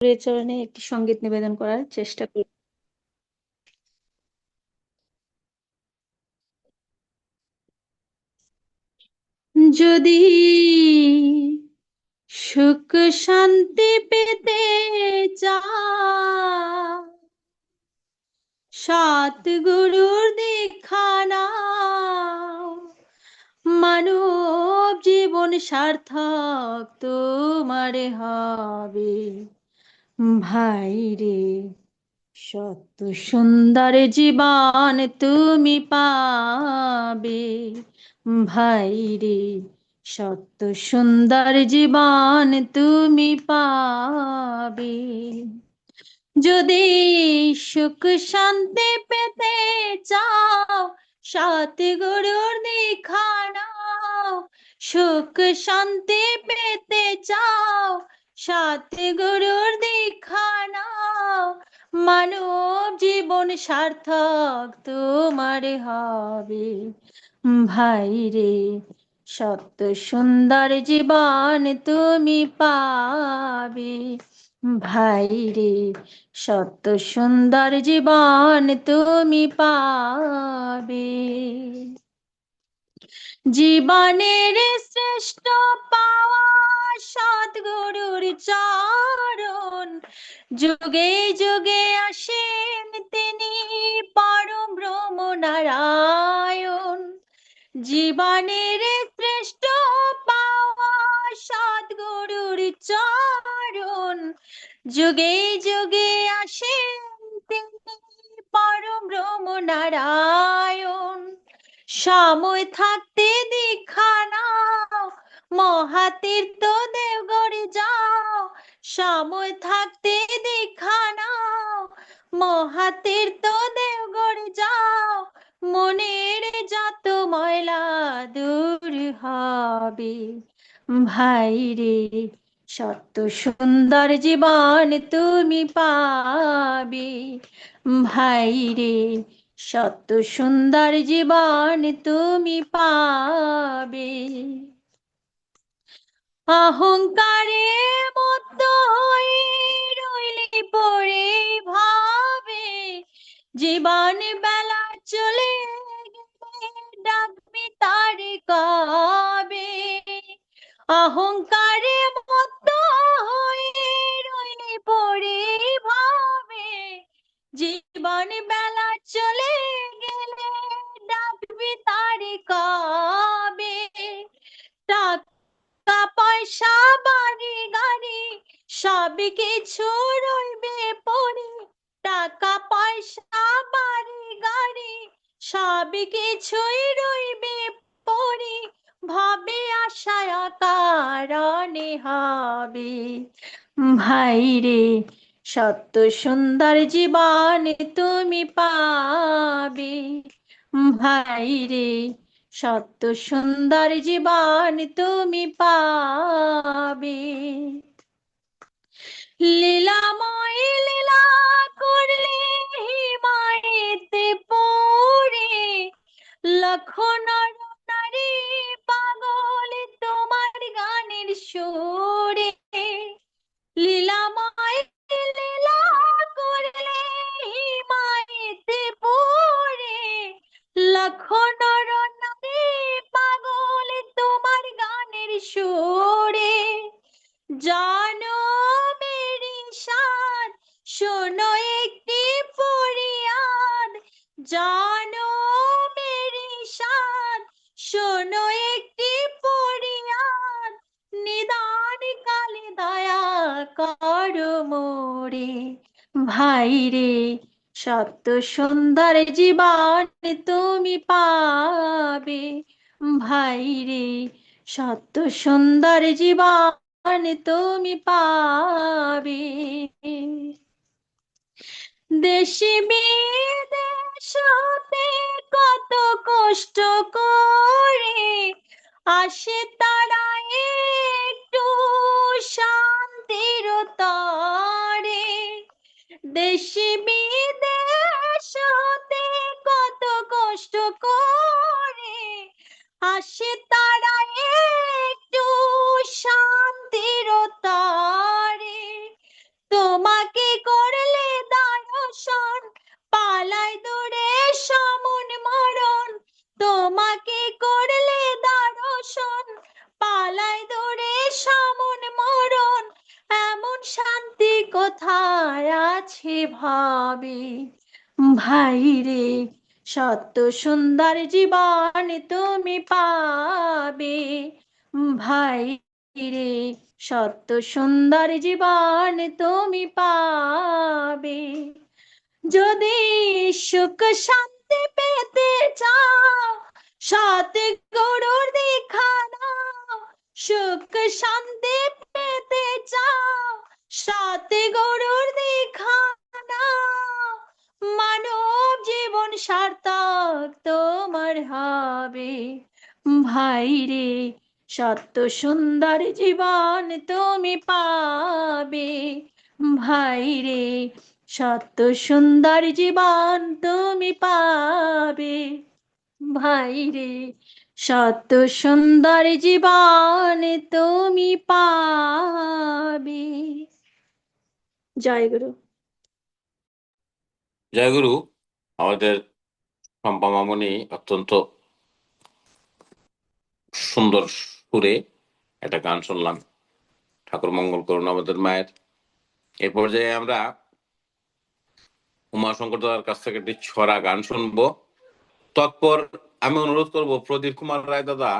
চরণে একটি সংগীত নিবেদন করার চেষ্টা করি। যদি সুখ শান্তি পেতে চা সাত গুরুর নাও, মানব জীবন সার্থক তোমার হবে। ভাই রে সত্য সুন্দর জীবন তুমি পাবে। ভাই রে সত্য সুন্দর জীবন তুমি পাবে। যদি সুখ শান্তি পেতে চাও, সাত গুরুর দীক্ষা নাও সুখ শান্তি পেতে চাও সাত গুরুর নাও। মানব জীবন সার্থক তোমার হবে। ভাই রে, সত্য সুন্দর জীবন তুমি পাবে। ভাই রে, সত্য সুন্দর জীবন তুমি পাবে। জীবনের শ্রেষ্ঠ পাওয়া সদ্গুরুর চরণ। যুগে যুগে আসেন তিনি পরম ব্রহ্ম নারায়ণ জীবনের শ্রেষ্ঠ পাওয়া সদ্গুরুর চরণ। যুগে যুগে আসেন তিনি পরম ব্রহ্ম নারায়ণ সময় থাকতে দীক্ষা নাও মহাতীর্থ দেবগড়ে যাও, সময় থাকতে দীক্ষা নাও। মহাতীর্থ দেবগড়ে যাও, মনের যত ময়লা দূর হবে। ভাই রে, সত্য সুন্দর জীবন তুমি পাবে। ভাই রে, সত্য সুন্দর জীবন তুমি পাবে। অহংকারে মত্ত হয়ে রইলি পড়ে ভাবে। জীবন বেলা চলে ডাকবি তার কবে। অহংকারে পয়সা বাড়ি গাড়ি সব কিছু রইবে পড়ে টাকা, পয়সা, বাড়ি, গাড়ি সব কিছুই রইবে পড়ে ভাবে আশায় কারণে হবে ভাই রে, সত্য সুন্দর জীবন তুমি পাবে। ভাই রে সত্য সুন্দর জীবন তুমি পাবে। লীলাময় লীলা করলে সাদ শোনো একটি ফরিয়াদ জানো মেরি সাদ। শোনো একটি ফরিয়াদ নিদান কালে দয়া করো মোরে। ভাই রে, সত্য সুন্দর জীবন তুমি পাবে। ভাই রে, সত্য সুন্দর জীবন তুমি পাবে। দেশে বিদেশ হতে কত কষ্ট করে আসে তারা একটু শান্তির তরে। দেশে বিদেশ হতে কত কষ্ট করে আসে তারা একটু শান্তির কোথায় আছে ভাবে? ভাই রে, সত্য সুন্দর জীবন তুমি পাবে। ভাই রে, সত্য সুন্দর জীবন তুমি পাবে। যদি সুখ শান্তি পেতে চাও সাথে গরুর দেখা নাও সুখ শান্তি সাথে গরুর দেখা নাও মানব জীবন সার্থক তোমার হবে। ভাই রে, সত্য সুন্দর জীবন তুমি পাবে। ভাই রে, সত্য সুন্দর জীবন তুমি পাবে। ভাই রে, সত্য সুন্দর জীবন তুমি পাবে। জয় গুরু জয়গুরু, আমাদের শম্পা মামনি অত্যন্ত সুন্দর সুরে একটা গান শুনলাম। ঠাকুর মঙ্গল করুন আমাদের মায়ের। এই পর্যায়ে আমরা উমাশঙ্কর দাদার কাছ থেকে একটি ছড়া গান শুনব। তৎপর আমি অনুরোধ করব প্রদীপ কুমার রায় দাদা